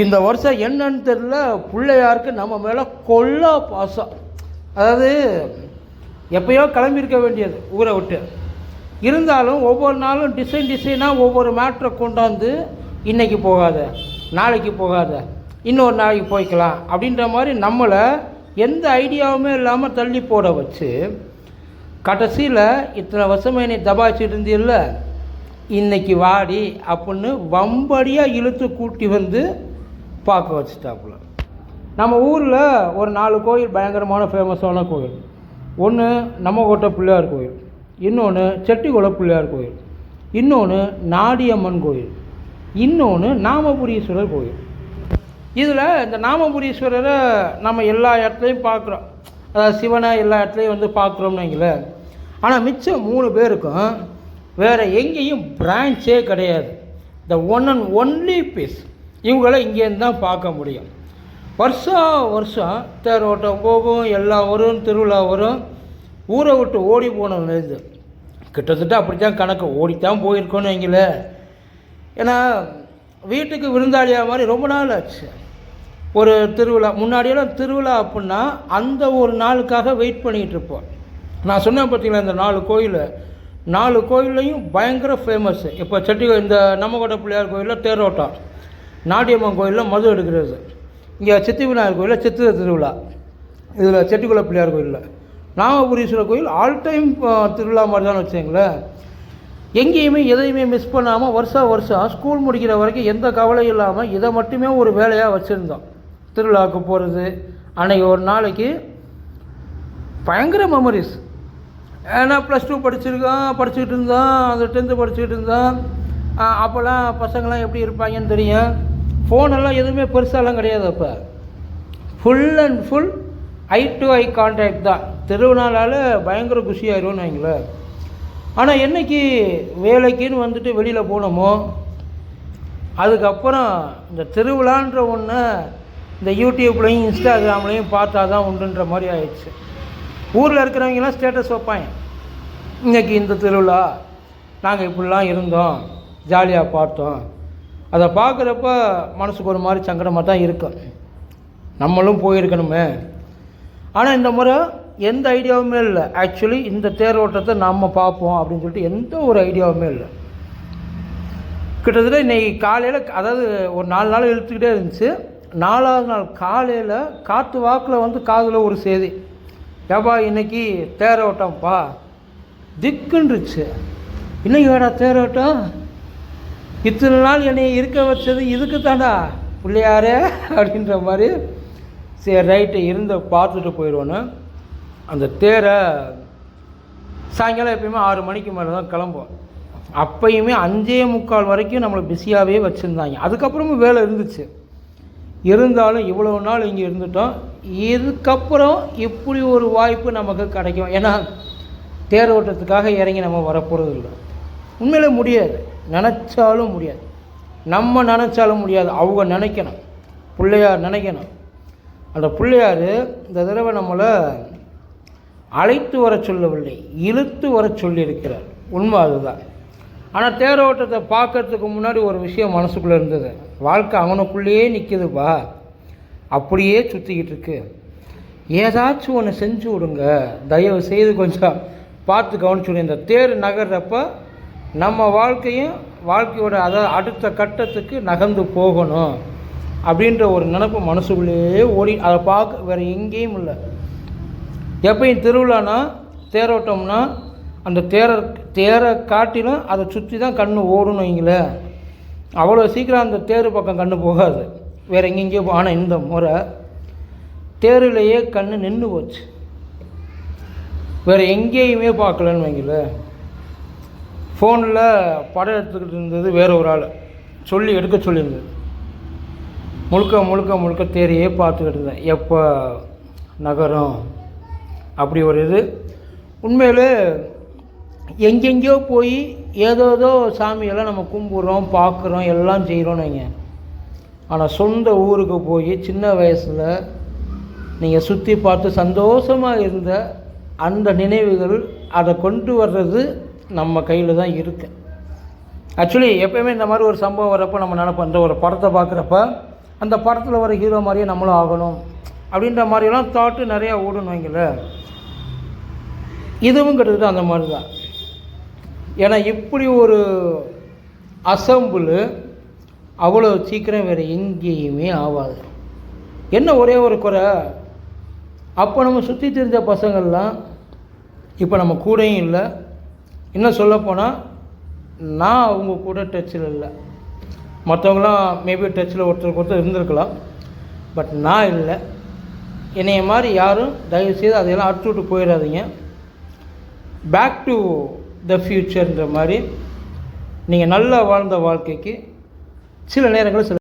இந்த வருஷம் என்னன்னு தெரில பிள்ளையாருக்கு நம்ம மேலே கொல்லா பாசம். அதாவது எப்பயோ கிளம்பியிருக்க வேண்டியது ஊரை விட்டு. இருந்தாலும் ஒவ்வொரு நாளும் டிசைன் டிசைனாக ஒவ்வொரு மேட்ரை கொண்டாந்து இன்றைக்கி போகாத நாளைக்கு போகாத இன்னொரு நாளைக்கு போய்க்கலாம் அப்படின்ற மாதிரி நம்மளை எந்த ஐடியாவுமே இல்லாமல் தள்ளி போட வச்சு கடைசியில் இத்தனை வருஷமே நீ தபாச்சிட்டு இருந்தில்ல இன்றைக்கி வாடி அப்படின்னு வம்படியாக இழுத்து கூட்டி வந்து பார்க்க வச்சுட்டாப்புல. நம்ம ஊரில் ஒரு நாலு கோயில் பயங்கரமான ஃபேமஸான கோயில். ஒன்று நம்மக்கோட்டை பிள்ளையார் கோயில். இன்னொன்று செட்டிக்குள பிள்ளையார் கோயில். இன்னொன்று நாடியம்மன் கோயில். இன்னொன்று நாமபுரீஸ்வரர் கோயில். இதில் இந்த நாமபுரீஸ்வரரை நம்ம எல்லா இடத்துலையும் பார்க்குறோம் அதாவது சிவனை எல்லா இடத்துலையும் வந்து பார்க்குறோம்னு ஆனால் மிச்சம் மூணு பேருக்கும் வேறு எங்கேயும் பிரான்ச்சே கிடையாது. The one and only piece இவங்கள இங்கேருந்து தான் பார்க்க முடியும். வருஷம் வருஷம் தேரோட்டம் போகும் எல்லாம் வரும் திருவிழா வரும். ஊரை விட்டு ஓடி போனதுலேருந்து கிட்டத்தட்ட அப்படி தான் கணக்கு. ஓடித்தான் போயிருக்கோன்னு வைங்களேன் ஏன்னா வீட்டுக்கு விருந்தாளியாக மாதிரி ரொம்ப நாள் ஆச்சு. ஒரு திருவிழா முன்னாடியெல்லாம் திருவிழா அப்படின்னா அந்த ஒரு நாளுக்காக வெயிட் பண்ணிகிட்டு இருப்போம். நான் சொன்னேன் பார்த்தீங்களா இந்த நாலு கோயில்? நாலு கோயில்லையும் பயங்கர ஃபேமஸ்ஸு இப்போ செட்டி இந்த நம்மக்கோட்டை பிள்ளையார் கோயிலில் தேரோட்டம். நாட்டியம்மன் கோயிலில் மது எடுக்கிறது. இங்கே சித்தி விநாயகர் கோயிலில் சித்திரை திருவிழா. இதில் செட்டிக்குள பிள்ளையார் கோயிலில். நாமபுரீஸ்வரர் கோயில் ஆல் டைம் திருவிழா மாதிரி தான் வச்சுங்களேன் எங்கேயுமே எதையுமே மிஸ் பண்ணாமல் வருஷம் வருஷம் ஸ்கூல் முடிக்கிற வரைக்கும் எந்த கவலையும் இல்லாமல் இதை மட்டுமே ஒரு வேலையாக வச்சுருந்தோம். திருவிழாவுக்கு போகிறது அன்றைக்கி ஒரு நாளைக்கு பயங்கர மெமரிஸ் ஏன்னா ப்ளஸ் டூ படிச்சிருக்கோம் படிச்சுக்கிட்டு இருந்தோம் அந்த டென்த்து படிச்சுக்கிட்டு இருந்தோம் அப்போல்லாம் பசங்களாம் எப்படி இருப்பாங்கன்னு தெரியும். ஃபோனெல்லாம் எதுவுமே பெருசாலாம் கிடையாது அப்போ. Full and full eye to eye contact தான். திருவிழானால பயங்கர குஷியாயிரும்னு வைங்களேன். ஆனால் என்னைக்கு வேலைக்குன்னு வந்துட்டு வெளியில் போனோமோ அதுக்கப்புறம் இந்த திருவிழான்ற ஒன்று இந்த யூடியூப்லேயும் இன்ஸ்டாகிராம்லேயும் பார்த்தா தான் உண்டுன்ற மாதிரி ஆயிடுச்சு. ஊரில் இருக்கிறவங்கலாம் ஸ்டேட்டஸ் வைப்பாங்க. இன்றைக்கி இந்த திருவிழா நாங்கள் இப்படிலாம் இருந்தோம் ஜாலியாக பார்த்தோம். அதை பார்க்குறப்ப மனசுக்கு ஒரு மாதிரி சங்கடமாக தான் இருக்கும் நம்மளும் போயிருக்கணுமே. ஆனால் இந்த முறை எந்த ஐடியாவுமே இல்லை. ஆக்சுவலி இந்த தேரோட்டத்தை நம்ம பார்ப்போம் அப்படின்னு சொல்லிட்டு எந்த ஒரு ஐடியாவுமே இல்லை. கிட்டத்தட்ட இன்றைக்கி காலையில் அதாவது ஒரு நாலு நாள் இழுத்துக்கிட்டே இருந்துச்சு. நாலாவது நாள் காலையில் காற்று வாக்கில் வந்து காதில் ஒரு செய்தி. ஏப்பா இன்னைக்கு தேரோட்டம்ப்பா திக்குன்றுச்சு. இன்னைக்கு வேடா தேரோட்டம்? இத்தனை நாள் என்னை இருக்க வச்சது இதுக்கு தாண்டா பிள்ளையாரே அப்படின்ற மாதிரி சரி ரைட்டு இருந்து பார்த்துட்டு போயிடுவோன்னு. அந்த தேரை சாயங்காலம் எப்பயுமே ஆறு மணிக்கு மேலே தான் கிளம்புவோம். அப்பயுமே அஞ்சே முக்கால் வரைக்கும் நம்மளை பிஸியாகவே வச்சுருந்தாங்க. அதுக்கப்புறமும் வேலை இருந்துச்சு. இருந்தாலும் இவ்வளோ நாள் இங்கே இருந்துட்டோம். இதுக்கப்புறம் இப்படி ஒரு வாய்ப்பு நமக்கு கிடைக்கும். ஏன்னா தேரோட்டத்துக்காக இறங்கி நம்ம வரப்போகிறது இல்லை உண்மையிலே முடியாது. நினச்சாலும் முடியாது. நம்ம நினச்சாலும் முடியாது. அவங்க நினைக்கணும். பிள்ளையார் நினைக்கணும். அந்த பிள்ளையார் இந்த தடவை நம்மளை அழைத்து வர சொல்லவில்லை. இழுத்து வர சொல்லியிருக்கிறார். உண்மை அதுதான். ஆனால் தேரோட்டத்தை பார்க்கறதுக்கு முன்னாடி ஒரு விஷயம் மனசுக்குள்ளே இருந்தது. வாழ்க்கை அவனுக்குள்ளேயே நிற்கிதுப்பா அப்படியே சுற்றிக்கிட்டு இருக்கு. ஏதாச்சும் ஒன்று செஞ்சு விடுங்க. தயவு செய்து கொஞ்சம் பார்த்து கவனிச்சுடுங்க இந்த தேர் நகர்றப்போ நம்ம வாழ்க்கையும் வாழ்க்கையோட அதாவது அடுத்த கட்டத்துக்கு நகர்ந்து போகணும் அப்படின்ற ஒரு நினப்பு மனசுக்குள்ளேயே ஓடி அதை பார்க்க வேறு எங்கேயும் இல்லை. எப்பயும் திருவிழானா தேரோட்டம்னா அந்த தேரை தேரை காட்டிலும் அதை சுற்றி தான் கண் ஓடணும் வைங்களேன் அவ்வளோ சீக்கிரம் அந்த தேர் பக்கம் கண் போகாது. வேறு எங்கெங்கேயோ ஆனால் இந்த முறை தேரிலேயே கண் நின்று போச்சு. வேறு எங்கேயுமே பார்க்கலன்னு வைங்களேன் ஃபோனில் படம் எடுத்துக்கிட்டு இருந்தது வேற ஒரு ஆள். சொல்லி எடுக்க சொல்லியிருந்தது. முழுக்க முழுக்க முழுக்க தேரையே பார்த்துக்கிட்டு இருந்தேன். எப்போ நகரம்? அப்படி ஒரு இது. உண்மையிலே எங்கெங்கேயோ போய் ஏதோதோ சாமியெல்லாம் நம்ம கும்பிட்றோம் பார்க்குறோம் எல்லாம் செய்கிறோன்னு வைங்க. ஆனால் சொந்த ஊருக்கு போய் சின்ன வயசில் நீங்கள் சுற்றி பார்த்து சந்தோஷமாக இருந்த அந்த நினைவுகள் அதை கொண்டு வர்றது நம்ம கையில் தான் இருக்குது ஆக்சுவலி எப்பயுமே இந்த மாதிரி ஒரு சம்பவம் வரப்போ நம்ம நினைப்போம் இந்த ஒரு படத்தை பார்க்குறப்ப அந்த படத்தில் வர ஹீரோ மாதிரியே நம்மளும் ஆகணும். அப்படின்ற மாதிரியெல்லாம் தாட்டு நிறையா ஓடுன்னு வைங்களேன். இதுவும் கிட்டத்தட்ட அந்த மாதிரி தான். ஏன்னா இப்படி ஒரு அசம்பிள் அவ்வளோ சீக்கிரம் வேறு எங்கேயுமே ஆகாது என்ன ஒரே ஒரு குறை? அப்போ நம்ம சுற்றி தெரிஞ்ச பசங்கள்லாம் இப்போ நம்ம கூடயும் இல்லை இன்னும் சொல்லப்போனால் நான் அவங்க கூட டச்சில் இல்லை. மற்றவங்களாம் மேபி டச்சில் ஒருத்தருக்கு ஒருத்தர் இருந்திருக்கலாம். பட் நான் இல்லை. என்னைய மாதிரி யாரும் தயவுசெய்து அதையெல்லாம் அறுத்து விட்டு போயிடாதீங்க பேக் டு த ஃப்யூச்சர்ன்ற மாதிரி நீங்கள் நல்லா வாழ்ந்த வாழ்க்கைக்கு சில நேரங்களில் சில